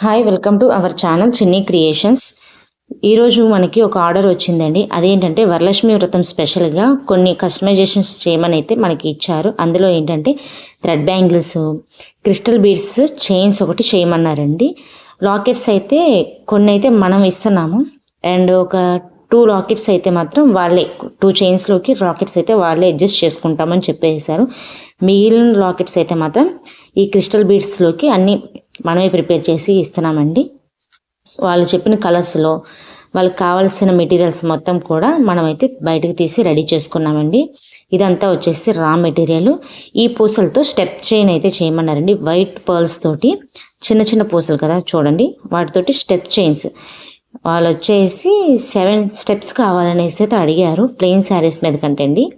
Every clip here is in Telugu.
Hi welcome to our channel Chinni creations ఈరోజు మనకి ఒక ఆర్డర్ వచ్చిందండి. అదేంటంటే వరలక్ష్మి వ్రతం స్పెషల్గా కొన్ని కస్టమైజేషన్స్ చేయమని అయితే మనకి ఇచ్చారు. అందులో ఏంటంటే thread bangles crystal beads chains ఒకటి చేయమన్నారండి. లాకెట్స్ అయితే కొన్ని అయితే మనం ఇస్తున్నాము. అండ్ ఒక టూ లాకెట్స్ అయితే మాత్రం వాళ్ళే టూ చైన్స్లోకి లాకెట్స్ అయితే వాళ్ళే అడ్జస్ట్ చేసుకుంటామని చెప్పేశారు. మిగిలిన లాకెట్స్ అయితే మాత్రం ఈ క్రిస్టల్ బీడ్స్లోకి అన్ని మనమే ప్రిపేర్ చేసి ఇస్తున్నామండి. వాళ్ళు చెప్పిన కలర్స్లో వాళ్ళకి కావాల్సిన మెటీరియల్స్ మొత్తం కూడా మనమైతే బయటకు తీసి రెడీ చేసుకున్నామండి. ఇదంతా వచ్చేసి రా మెటీరియల్. ఈ పూసలతో స్టెప్ చైన్ అయితే చేయమన్నారండి. వైట్ పర్ల్స్ తోటి చిన్న చిన్న పూసలు కదా చూడండి. వాటితోటి స్టెప్ చైన్స్. వాళ్ళు వచ్చేసి సెవెన్ స్టెప్స్ కావాలనేసి అయితే అడిగారు. ప్లెయిన్ శారీస్ మీద కంటే అండి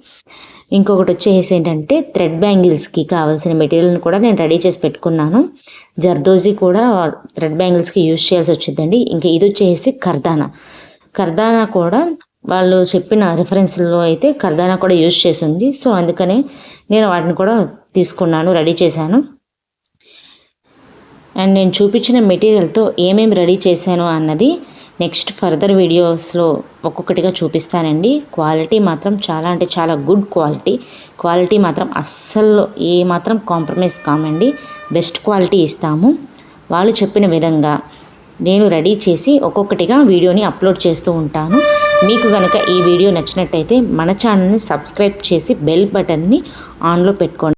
ఇంకొకటి వచ్చేసి ఏంటంటే థ్రెడ్ బ్యాంగిల్స్కి కావాల్సిన మెటీరియల్ని కూడా నేను రెడీ చేసి పెట్టుకున్నాను. జర్దోజీ కూడా థ్రెడ్ బ్యాంగిల్స్కి యూజ్ చేయాల్సి వచ్చిందండి. ఇంకా ఇది వచ్చేసి కర్దానా. కర్దానా కూడా వాళ్ళు చెప్పిన రిఫరెన్స్లో అయితే కర్దానా కూడా యూజ్ చేసి ఉంది. సో అందుకనే నేను వాటిని కూడా తీసుకున్నాను రెడీ చేశాను. అండ్ నేను చూపించిన మెటీరియల్తో ఏమేమి రెడీ చేశాను అన్నది నెక్స్ట్ ఫర్దర్ వీడియోస్లో ఒక్కొక్కటిగా చూపిస్తానండి. క్వాలిటీ మాత్రం చాలా అంటే చాలా గుడ్ క్వాలిటీ. క్వాలిటీ మాత్రం అస్సలు ఏ మాత్రం కాంప్రమైజ్ కామండి. బెస్ట్ క్వాలిటీ ఇస్తాము. వాళ్ళు చెప్పిన విధంగా నేను రెడీ చేసి ఒక్కొక్కటిగా వీడియోని అప్లోడ్ చేస్తూ ఉంటాను. మీకు కనుక ఈ వీడియో నచ్చినట్టయితే మన ఛానల్ని సబ్స్క్రైబ్ చేసి బెల్ బటన్ని ఆన్లో పెట్టుకోండి.